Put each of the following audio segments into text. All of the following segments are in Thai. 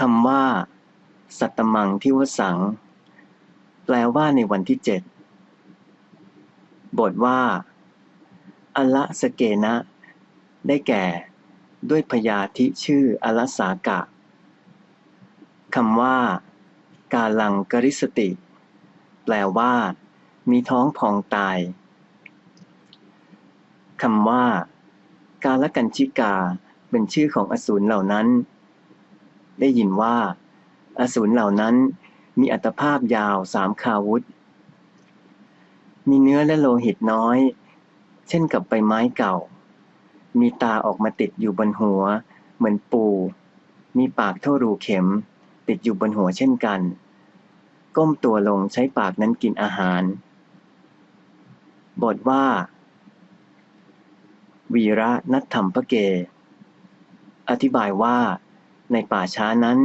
คำว่า สัตมังทิวสัง แปลว่าในวันที่เจ็ดบทว่า อละสเกนะ ได้แก่ ด้วยพยาธิชื่ออลสากะคำว่า กาลังกริสติ แปลว่า มีท้องพองตายคำว่า กาลกันชิกา เป็นชื่อของอสูรเหล่านั้น ได้ยินว่า อสูรเหล่านั้นมีอัตภาพยาวสามคาวุธ มีเนื้อและโลหิตน้อย เช่นกับใบไม้เก่า มีตาออกมาติดอยู่บนหัว เหมือนปู มีปากเท่ารูเข็ม ติดอยู่บนหัวเช่นกัน ก้มตัวลงใช้ปากนั้นกินอาหาร บทว่า วีระนัตธรรมปะเก อธิบายว่า ในป่าช้านั้น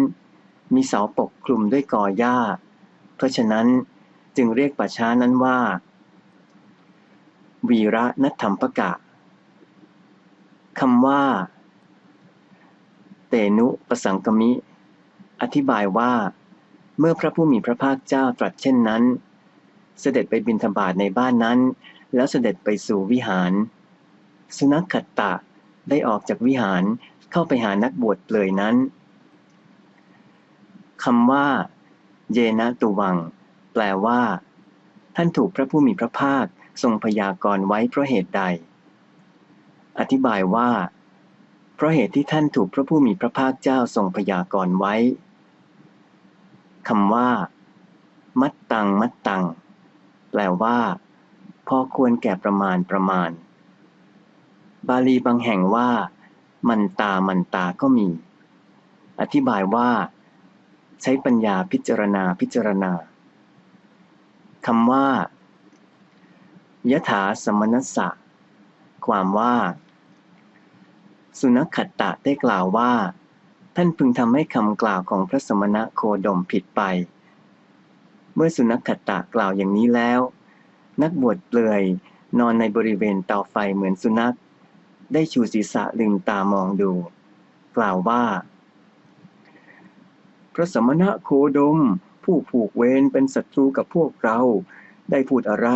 มีเสาปกคลุมด้วยกอหญ้า เพราะฉะนั้นจึงเรียกป่าช้านั้นว่า วีระนัตธรรมปะกะคำว่า เตนุประสังกมิ อธิบายว่า เมื่อพระผู้มีพระภาคเจ้าตรัสเช่นนั้น เสด็จไปบิณฑบาตในบ้านนั้น แล้วเสด็จไปสู่วิหาร สุนัขขัตตะได้ออกจากวิหาร เข้าไปหานักบวชเปลยนั้นคำว่า เยนะตุวัง แปลว่า ท่านถูกพระผู้มีพระภาคทรงพยากรณ์ไว้เพราะเหตุใด อธิบายว่า เพราะเหตุที่ท่านถูกพระผู้มีพระภาคเจ้าทรงพยากรณ์ไว้คำว่า มัดตัง มัดตัง แปลว่า พอควรแก่ประมาณประมาณ บาลีบางแห่งว่า มันตามันตาก็มี อธิบายว่า ใช้ปัญญาพิจารณาพิจารณาคำว่ายถาสมนัสสะ ความว่า สุนัขขัตตะได้กล่าวว่า ท่านพึงทำให้คำกล่าวของพระสมณะโคดมผิดไป เมื่อสุนัขขัตตะกล่าวอย่างนี้แล้ว นักบวชเปลือยนอนในบริเวณเตาไฟเหมือนสุนัข ได้ชูศีรษะลืมตามองดู กล่าวว่า พระสมณะโคดม ผู้ผูกเวรเป็นศัตรูกับพวกเราได้พูดอะไร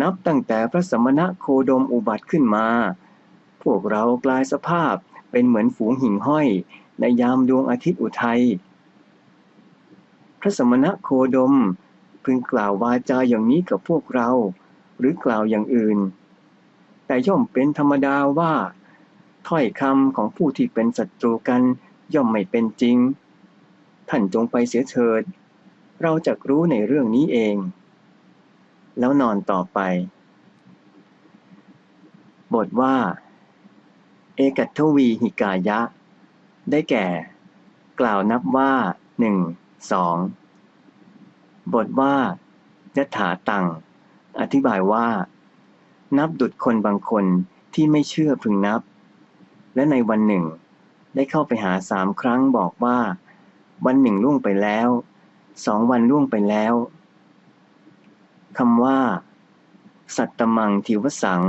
นับตั้งแต่พระสมณะโคดมอุบัติขึ้นมา พวกเรากลายสภาพเป็นเหมือนฝูงหิ่งห้อย ในยามดวงอาทิตย์อุทัย พระสมณะโคดมพึงกล่าววาจาอย่างนี้กับพวกเรา หรือกล่าวอย่างอื่น แต่ย่อมเป็นธรรมดาว่า ถ้อยคำของผู้ที่เป็นศัตรูกันย่อมไม่เป็นจริง ท่านจงไปเสียเถิด เราจะรู้ในเรื่องนี้เอง แล้วนอนต่อไป บทว่า เอกัตทวีหิกายะ ได้แก่ กล่าวนับว่าหนึ่งสองบทว่ายถาตัง อธิบายว่า นับดุดคนบางคนที่ไม่เชื่อพึงนับ และในวันหนึ่ง ได้เข้าไปหาสามครั้งบอกว่า วันหนึ่งล่วงไปแล้ว สองวันล่วงไปแล้วคำว่า สัตตมังทิวสัง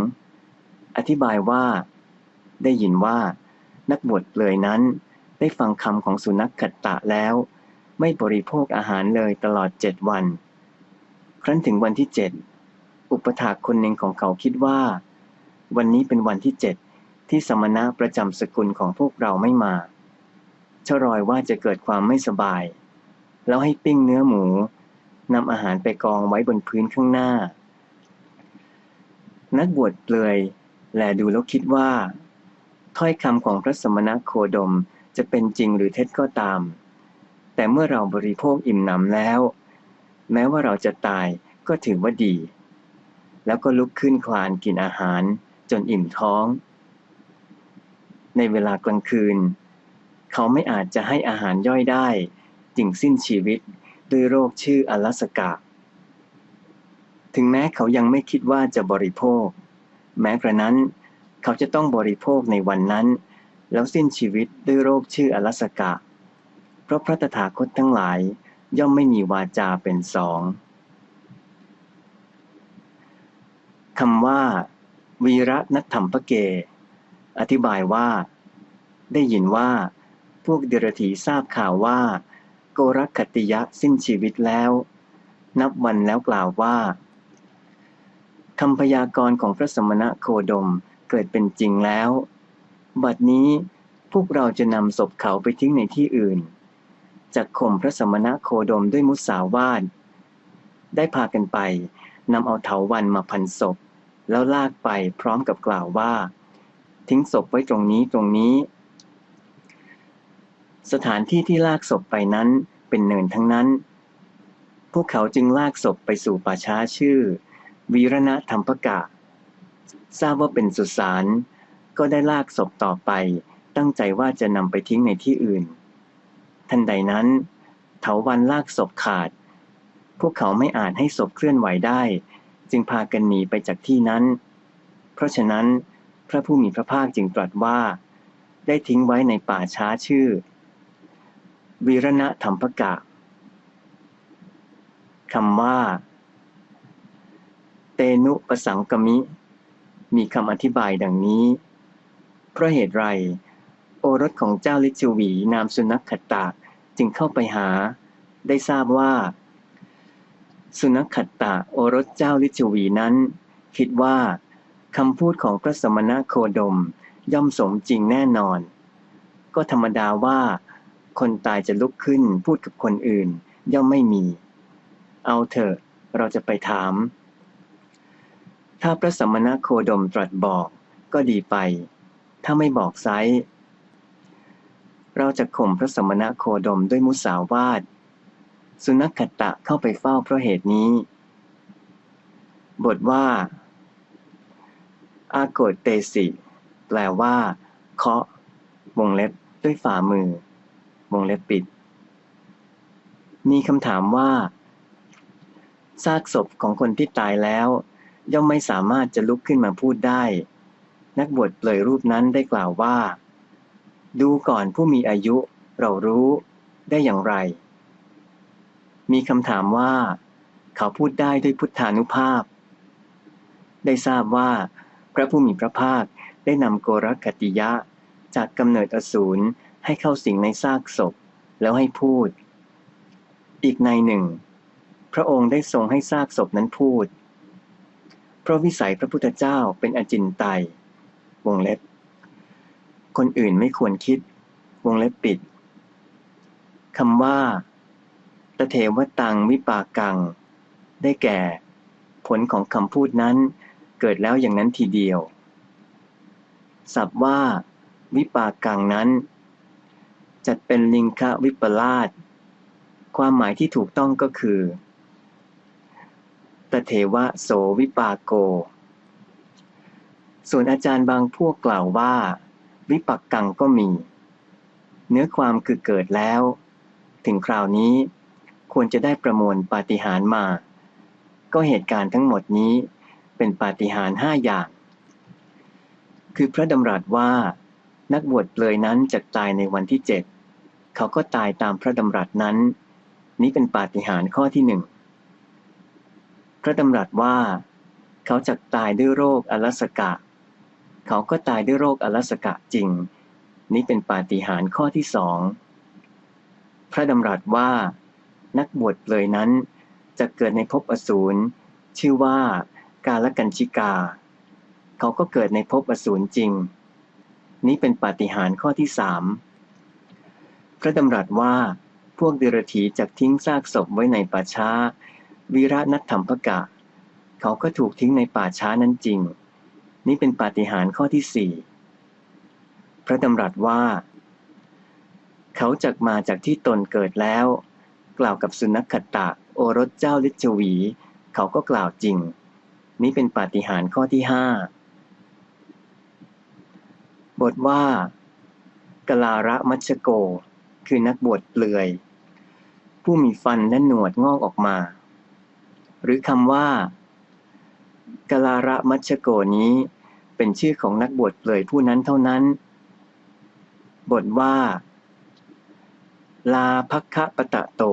อธิบายว่า ได้ยินว่า นักบวชเลยนั้นได้ฟังคำของสุนัขขัตตะแล้ว ไม่บริโภคอาหารเลยตลอดเจ็ดวัน ครั้นถึงวันที่เจ็ด อุปถากคนหนึ่งของเขาคิดว่า วันนี้เป็นวันที่เจ็ดที่สมณะประจำสกุลของพวกเราไม่มาชรอยว่าจะเกิดความไม่สบาย แล้วให้ปิ้งเนื้อหมูนำอาหารไปกองไว้บนพื้นข้างหน้า นักบวชเปลือยแลดูแล้วคิดว่า ถ้อยคำของพระสมณะโคดมจะเป็นจริงหรือเท็จก็ตาม แต่เมื่อเราบริโภคอิ่มหนำแล้ว แม้ว่าเราจะตายก็ถือว่าดี แล้วก็ลุกขึ้นคลานกินอาหารจนอิ่มท้อง ในเวลากลางคืน เขาไม่อาจจะให้อาหารย่อยได้ จึงสิ้นชีวิตด้วยโรคชื่ออลัสกะถึงแม้เขายังไม่คิดว่าจะบริโภค แม้กระนั้น เขาจะต้องบริโภคในวันนั้น แล้วสิ้นชีวิตด้วยโรคชื่ออลัสกะ เพราะพระตถาคตทั้งหลายย่อมไม่มีวาจาเป็นสอง คำว่า วีระนัตธรรมปเก อธิบายว่า ได้ยินว่า พวกเดรถีทราบข่าวว่า โกรคติยะสิ้นชีวิตแล้ว นับวันแล้วกล่าวว่าคำพยากรณ์ของพระสมณะโคดมเกิดเป็นจริงแล้ว บัดนี้พวกเราจะนำศพเขาไปทิ้งในที่อื่นจากข่มพระสมณะโคดมด้วยมุสาวาทได้พากันไปนำเอาเถาวันมาพันศพ แล้วลากไปพร้อมกับกล่าวว่า ทิ้งศพไว้ตรงนี้ตรงนี้ สถานที่ที่ลากศพไปนั้นเป็นเนินทั้งนั้น พวกเขาจึงลากศพไปสู่ป่าช้าชื่อ วีรณะธรรมปกะ ทราบว่าเป็นสุสานก็ได้ลากศพต่อไป ตั้งใจว่าจะนำไปทิ้งในที่อื่น ทันใดนั้นเถาวันลากศพขาด พวกเขาไม่อาจให้ศพเคลื่อนไหวได้ จึงพากันหนีไปจากที่นั้น เพราะฉะนั้นพระผู้มีพระภาคจึงตรัสว่า ได้ทิ้งไว้ในป่าช้าชื่อ วีรณะธรรมปกะคำว่า เตนุปสังกมิ มีคำอธิบายดังนี้ เพราะเหตุไร โอรสของเจ้าลิชวีนามสุนัขขตาจึงเข้าไปหา ได้ทราบว่า สุนัขขตตาโอรสเจ้าลิชวีนั้น คิดว่าคำพูดของพระสมณะโคดมย่อมสมจริงแน่นอน ก็ธรรมดาว่า คนตายจะลุกขึ้นพูดกับคนอื่น ย่อมไม่มี เอาเถอะเราจะไปถาม ถ้าพระสมณะโคดมตรัสบอกก็ดีไป ถ้าไม่บอกไซเราจะข่มพระสมณะโคดมด้วยมุสาวาท สุนัขขตะเข้าไปเฝ้าเพราะเหตุนี้ บทว่า อาโกดเตสิ แปลว่า เคาะ วงเล็บด้วยฝ่ามือ วงเล็บปิด มีคำถามว่า ซากศพของคนที่ตายแล้ว ย่อมไม่สามารถจะลุกขึ้นมาพูดได้ นักบวชเปลยรูปนั้นได้กล่าวว่า ดูก่อนผู้มีอายุ เรารู้ได้อย่างไร มีคำถามว่า เขาพูดได้ด้วยพุทธานุภาพ ได้ทราบว่า พระผู้มีพระภาคได้นำโกรกติยะ จากกำเนิดอสูรให้เข้าสิงในซากศพ แล้วให้พูด อีกในหนึ่ง พระองค์ได้ทรงให้ซากศพนั้นพูด เพราะวิสัยพระพุทธเจ้าเป็นอจินไตยวงเล็บ คนอื่นไม่ควรคิด วงเล็บปิดคำว่า ตเทวตังวิปากัง ได้แก่ ผลของคำพูดนั้นเกิดแล้วอย่างนั้นทีเดียวศัพท์ว่า วิปากังนั้น จัดเป็นลิงคะวิปลาสความหมายที่ถูกต้องก็คือตเทวะโสวิปาโก ส่วนอาจารย์บางพวกกล่าวว่า วิปักกังก็มี เนื้อความคือเกิดแล้ว ถึงคราวนี้ ควรจะได้ประมวลปาฏิหาริย์มา ก็เหตุการณ์ทั้งหมดนี้เป็นปาฏิหาริย์ห้าอย่าง คือพระดำรัสว่า นักบวชเปลยนั้นจะตายในวันที่เจ็ดเขาก็ตายตามพระดำรัสนั้น นี้เป็นปาฏิหาริย์ข้อที่หนึ่งพระดำรัสว่า เขาจะตายด้วยโรคอลสกะ เขาก็ตายด้วยโรคอลสกะจริง นี้เป็นปาฏิหาริย์ข้อที่สองพระดำรัสว่า นักบวชเปลยนั้น จะเกิดในภพอสูรชื่อว่ากาลกันชิกา เขาก็เกิดในภพอสูรจริง นี้เป็นปาฏิหาริย์ข้อที่สามพระดำรัสว่าพวกเดรธีจะทิ้งซากศพไว้ในป่าช้าวีระนัทธรรมพกะ เขาก็ถูกทิ้งในป่าช้านั้นจริง นี่เป็นปาฏิหาริย์ข้อที่สี่พระดำรัสว่า เขาจักมาจากที่ตนเกิดแล้ว กล่าวกับสุนัขขตะโอรสเจ้าลิชวี เขาก็กล่าวจริง นี่เป็นปาฏิหาริย์ข้อที่ห้าบทว่ากลาระมัชโก คือนักบวชเปลือย ผู้มีฟันและหนวดงอกออกมา หรือคำว่ากลาระมัชโกนี้ เป็นชื่อของนักบวชเปลือยผู้นั้นเท่านั้น บทว่า ลาพักคะปะตะโต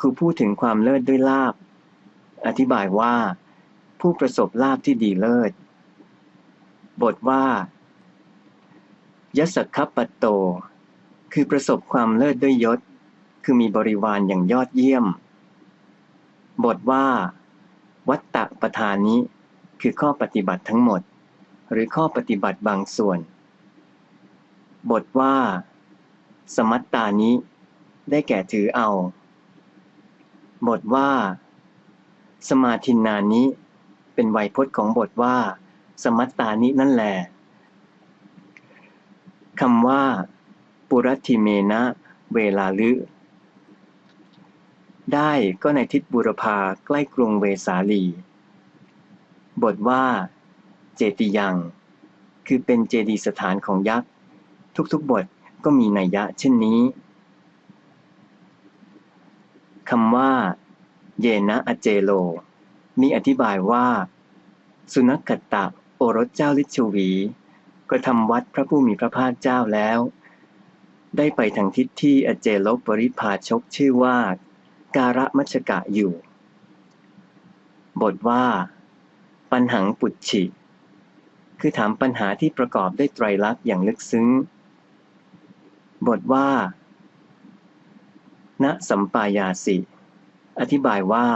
คือพูดถึงความเลิศด้วยลาบ อธิบายว่า ผู้ประสบลาบที่ดีเลิศ บทว่ายสคัปปโต คือประสบความเลิศด้วยยศ คือมีบริวารอย่างยอดเยี่ยม บทว่า วัตตะประธานิคือข้อปฏิบัติทั้งหมด หรือข้อปฏิบัติบางส่วน บทว่า สมัตตานิได้แก่ถือเอา บทว่า สมาธินานิเป็นไวยพจน์ของบทว่า สมัตตานินั่นแหละคำว่า ปุรัติเมนะ เวลาลึได้ก็ในทิศบุรพาใกล้กรุงเวสาลี บทว่า เจติยัง คือเป็นเจดีสถานของยักษ์ ทุกๆบท ก็มีนัยยะเช่นนี้คำว่า เยนะอเจโล มีอธิบายว่า สุนัขตะโอรสเจ้าลิชวีกระทำวัดพระผู้มีพระภาคเจ้าแล้ว ได้ไปทางทิศที่อเจโลปริพาชกชื่อว่า การะมัชกะอยู่ บทว่า ปัญหังปุจฉิ คือถามปัญหาที่ประกอบด้วยไตรลักษณ์อย่างลึกซึ้ง บทว่า ณ สัมปายาสิ อธิบายว่า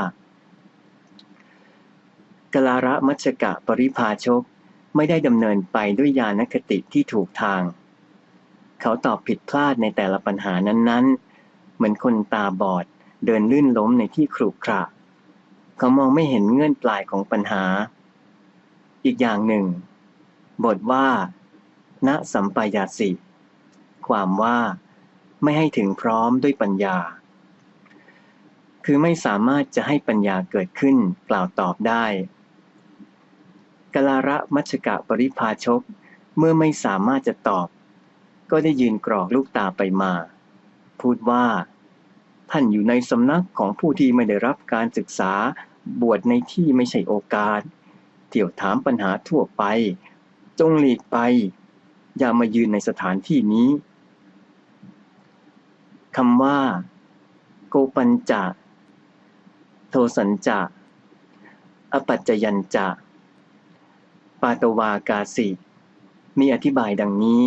กลาระมัชกะปริพาชกไม่ได้ดำเนินไปด้วยญาณคติที่ถูกทาง เขาตอบผิดพลาดในแต่ละปัญหานั้นๆ เหมือนคนตาบอดเดินลื่นล้มในที่ขรุขระ เขามองไม่เห็นเงื่อนปลายของปัญหา อีกอย่างหนึ่ง บทว่า ณสัมปายาสิ ความว่า ไม่ให้ถึงพร้อมด้วยปัญญา คือไม่สามารถจะให้ปัญญาเกิดขึ้นกล่าวตอบได้กลาระมัชกะปริพาชก เมื่อไม่สามารถจะตอบ ก็ได้ยืนกรอกลูกตาไปมา พูดว่า ท่านอยู่ในสำนักของผู้ที่ไม่ได้รับการศึกษาบวชในที่ไม่ใช่โอกาส เที่ยวถามปัญหาทั่วไป จงหลีกไป อย่ามายืนในสถานที่นี้ คำว่า โกปัญจะ โทสัญจะ อปัจจยัญจะ ปาตวากาสิมีอธิบายดังนี้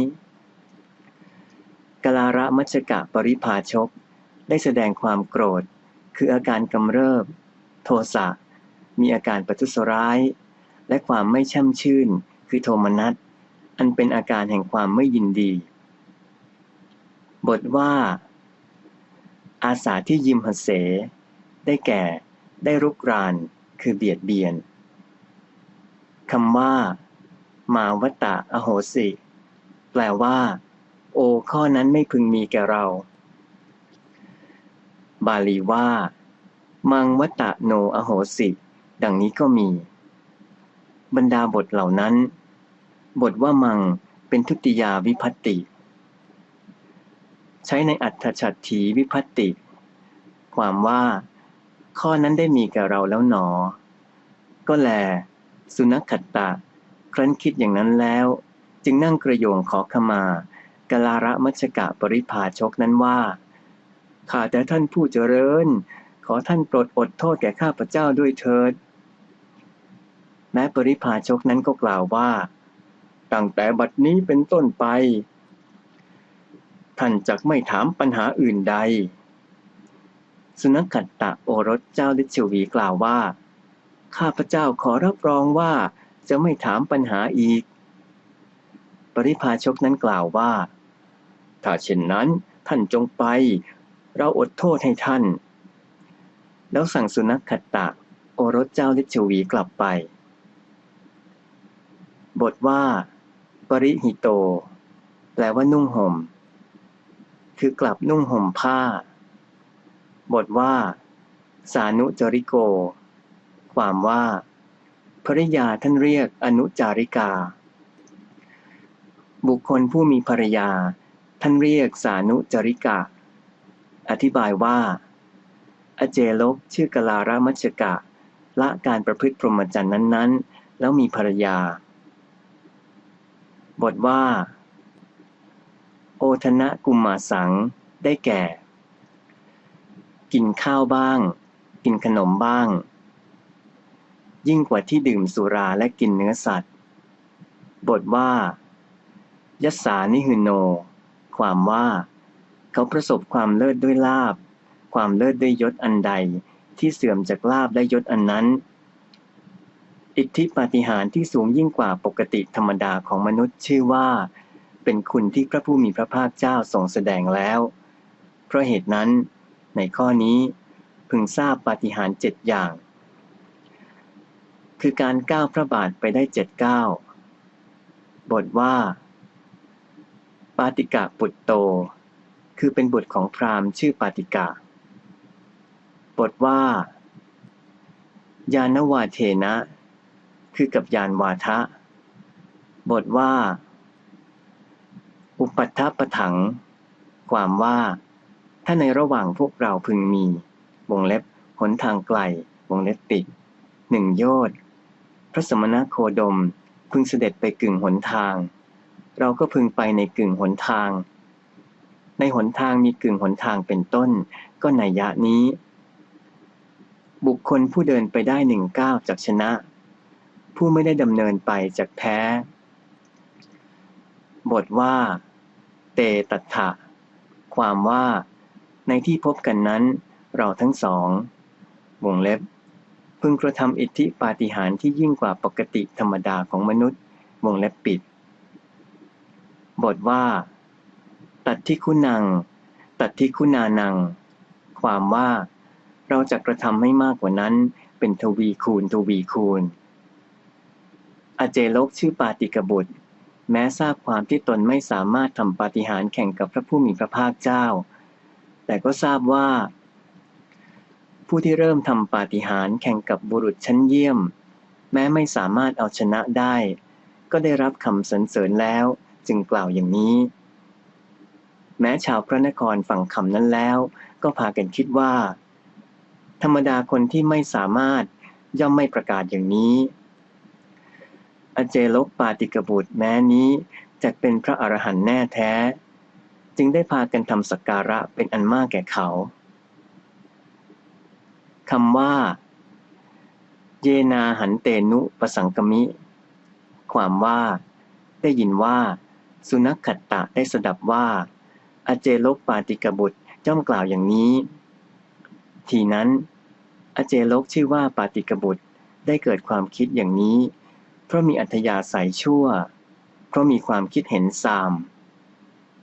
กลาระมัชกะปริภาชก ได้แสดงความโกรธ คืออาการกำเริบ โทสะ มีอาการปัทุสร้าย และความไม่ช่ำชื่น คือโทมนัส อันเป็นอาการแห่งความไม่ยินดี บทว่า อาสาที่ยิมหเส ได้แก่ ได้รุกราน คือเบียดเบียนคำว่า มาวตะอโหสิ แปลว่า โอข้อนั้นไม่พึงมีแก่เรา บาลีว่า มังวตะโนอโหสิ ดังนี้ก็มี บรรดาบทเหล่านั้น บทว่ามังเป็นทุติยาวิพัตติ ใช้ในอัตถชัตถีวิพัตติ ความว่า ข้อนั้นได้มีแกับเราแล้วหนอ ก็แล สุนัขขตตะ ครั้นคิดอย่างนั้นแล้ว จึงนั่งกระโยงขอขมากลาระมัชกะปริพาชกนั้นว่า ข้าแต่ท่านผู้เจริญ ขอท่านโปรดอดโทษแก่ข้าพเจ้าด้วยเถิด แม้ปริพาชกนั้นก็กล่าวว่า ตั้งแต่บัดนี้เป็นต้นไป ท่านจักไม่ถามปัญหาอื่นใด สุนักขตตะโอรสเจ้าลิชวีกล่าวว่า ข้าพเจ้าขอรับรองว่าจะไม่ถามปัญหาอีก ปริพาชกนั้นกล่าวว่า ถ้าเช่นนั้นท่านจงไป เราอดโทษให้ท่าน แล้วสั่งสุนัขขตตะโอรสเจ้าลิชวีกลับไป บทว่า ปริหิโต แปลว่านุ่งห่ม คือกลับนุ่งห่มผ้า บทว่า สานุจริโก ความว่า ภริยาท่านเรียกอนุจาริกา บุคคลผู้มีภรยา ท่านเรียกสานุจริกา อธิบายว่า อเจลกชื่อกลารามัชกะ ละการประพฤติพรหมจรรย์นั้น ๆ แล้วมีภรยา บทว่า ทนะกุมมาสัง ได้แก่ กินข้าวบ้าง กินขนมบ้าง ยิ่งกว่าที่ดื่มสุราและกินเนื้อสัตว์ บทว่ายัสานิหืโน ความว่า เขาประสบความเลิศด้วยลาบ ความเลิศด้วยยศอันใดที่เสื่อมจากลาบและยศอันนั้น อิทธิปาฏิหาริย์ที่สูงยิ่งกว่าปกติธรรมดาของมนุษย์ชื่อว่า เป็นคุณที่พระผู้มีพระภาคเจ้าทรงแสดงแล้ว เพราะเหตุนั้น ในข้อนี้พึงทราบปาฏิหาริย์เจ็ดอย่าง คือการก้าวพระบาทไปได้เจ็ดก้าวบทว่า ปาติกะปุตโต คือเป็นบุตรของพราหมณ์ชื่อปาติกะบทว่า ยานวาเทนะ คือกับยานวาทะ บทว่า อุปัฏฐปะถัง ความว่า ถ้าในระหว่างพวกเราพึงมี วงเล็บหนทางไกล วงเล็บปิดหนึ่งโยชน์พระสมณโคดมพึงเสด็จไปกึ่งหนทาง เราก็พึงไปในกึ่งหนทาง ในหนทางมีกึ่งหนทางเป็นต้น ก็ในยะนี้ บุคคลผู้เดินไปได้หนึ่งก้าวจากชนะ ผู้ไม่ได้ดำเนินไปจากแพ้ บทว่า เตตัถะความว่า ในที่พบกันนั้น เราทั้งสอง วงเล็บ พึงกระทำอิทธิปาฏิหาริย์ที่ยิ่งกว่าปกติธรรมดาของมนุษย์ วงเล็บปิด บทว่า ตัดที่คุณัง ตัดที่คุณานัง ความว่า เราจะกระทำให้มากกว่านั้น เป็นทวีคูณทวีคูณ อเจโลกชื่อปาติกบุตร แม้ทราบความที่ตนไม่สามารถทำปาฏิหาริย์แข่งกับพระผู้มีพระภาคเจ้า แต่ก็ทราบว่า ผู้ที่เริ่มทำปาฏิหาริย์แข่งกับบุรุษชั้นเยี่ยม แม้ไม่สามารถเอาชนะได้ ก็ได้รับคำสรรเสริญแล้วจึงกล่าวอย่างนี้ แม้ชาวพระนครฟังคำนั้นแล้ว ก็พากันคิดว่า ธรรมดาคนที่ไม่สามารถย่อมไม่ประกาศอย่างนี้ อเจลกปาติกบุตรแม้นี้จะเป็นพระอรหันต์แน่แท้ จึงได้พากันทำสักการะเป็นอันมากแก่เขาคำว่า เยนาหันเตนุปสังกมิ ความว่า ได้ยินว่า สุนัขขัตตะได้สดับว่า อเจโลกปาติกบุตรจ้อมกล่าวอย่างนี้ ทีนั้น อเจโลกชื่อว่าปาติกบุตรได้เกิดความคิดอย่างนี้ ราะมีอัธยาศัยชั่ว เพราะมีความคิดเห็นซาม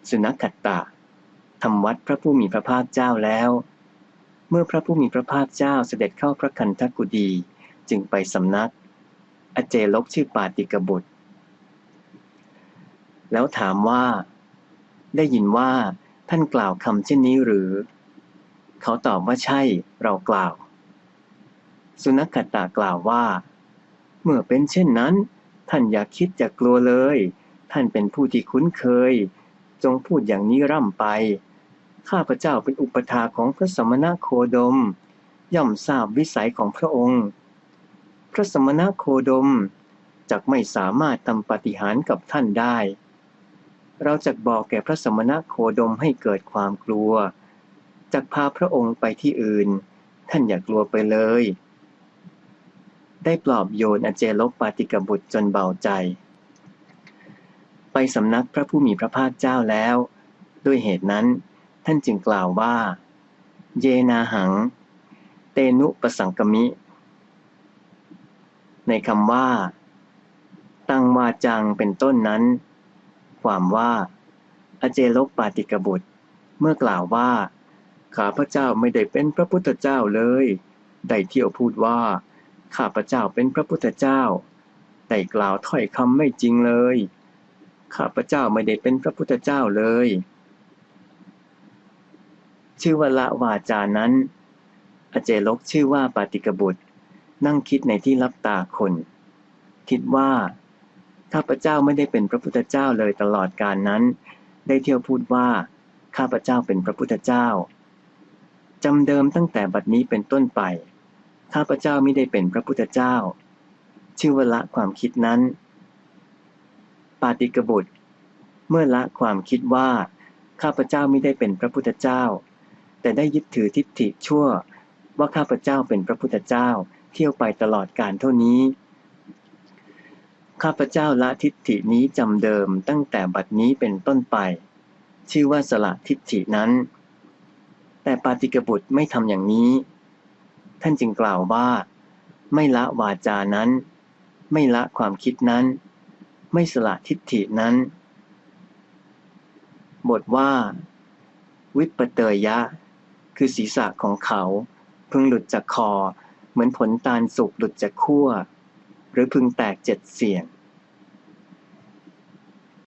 สุนัขขัตตะทำวัดพระผู้มีพระภาคเจ้าแล้ว เมื่อพระผู้มีพระภาคเจ้าเสด็จเข้าพระคันธกุดีจึงไปสำนัก อเจลกชื่อปาติกบุตร แล้วถามว่า ได้ยินว่าท่านกล่าวคำเช่นนี้หรือ เขาตอบว่าใช่เรากล่าว สุนัขตากล่าวว่า เมื่อเป็นเช่นนั้น ท่านอย่าคิดอย่ากลัวเลย ท่านเป็นผู้ที่คุ้นเคย จงพูดอย่างนี้ร่ำไป ข้าพเจ้าเป็นอุปถาของพระสมณะโคดม ย่อมทราบวิสัยของพระองค์ พระสมณะโคดมจักไม่สามารถทำปฏิหารกับท่านได้ เราจะบอกแก่พระสมณะโคดมให้เกิดความกลัวจักพาพระองค์ไปที่อื่น ท่านอย่ากลัวไปเลย ได้ปลอบโยนอเจลกปาติกบุตรจนเบาใจ ไปสำนักพระผู้มีพระภาคเจ้าแล้ว ด้วยเหตุนั้น ท่านจึงกล่าวว่า เยนาหัง เตนุปสังกมิ ในคำว่า ตังวาจังเป็นต้นนั้น ความว่าอเจลกปาติกบุตร เมื่อกล่าวว่า ข้าพระเจ้าไม่ได้เป็นพระพุทธเจ้าเลย ได้เที่ยวพูดว่า ข้าพระเจ้าเป็นพระพุทธเจ้าได้กล่าวถ้อยคำไม่จริงเลย ข้าพระเจ้าไม่ได้เป็นพระพุทธเจ้าเลย ชื่อว่าละวาจานั้น อเจลกชื่อว่าปาติกบุตร นั่งคิดในที่รับตาคน คิดว่า ข้าพเจ้าไม่ได้เป็นพระพุทธเจ้าเลยตลอดการนั้น ได้เที่ยวพูดว่า ข้าพเจ้าเป็นพระพุทธเจ้าจำเดิมตั้งแต่บัดนี้เป็นต้นไป ข้าพเจ้าไม่ได้เป็นพระพุทธเจ้า ชื่อว่าละความคิดนั้น ปาติกบุตร เมื่อละความคิดว่า ข้าพเจ้าไม่ได้เป็นพระพุทธเจ้า แต่ได้ยึดถือทิฏฐิชั่ว ว่าข้าพเจ้าเป็นพระพุทธเจ้า เที่ยวไปตลอดการเท่านี้ ข้าพเจ้าละทิฏฐินี้จำเดิมตั้งแต่บัดนี้เป็นต้นไป ชื่อว่าสละทิฏฐินั้น แต่ปาติกบุตรไม่ทำอย่างนี้ ท่านจึงกล่าวว่า ไม่ละวาจานั้น ไม่ละความคิดนั้น ไม่สละทิฏฐินั้น บทว่า วิปเตยยะ คือศีรษะของเขาพึงหลุดจากคอ เหมือนผลตาลสุกหลุดจากขั้ว หรือพึงแตกเจ็ดเสียง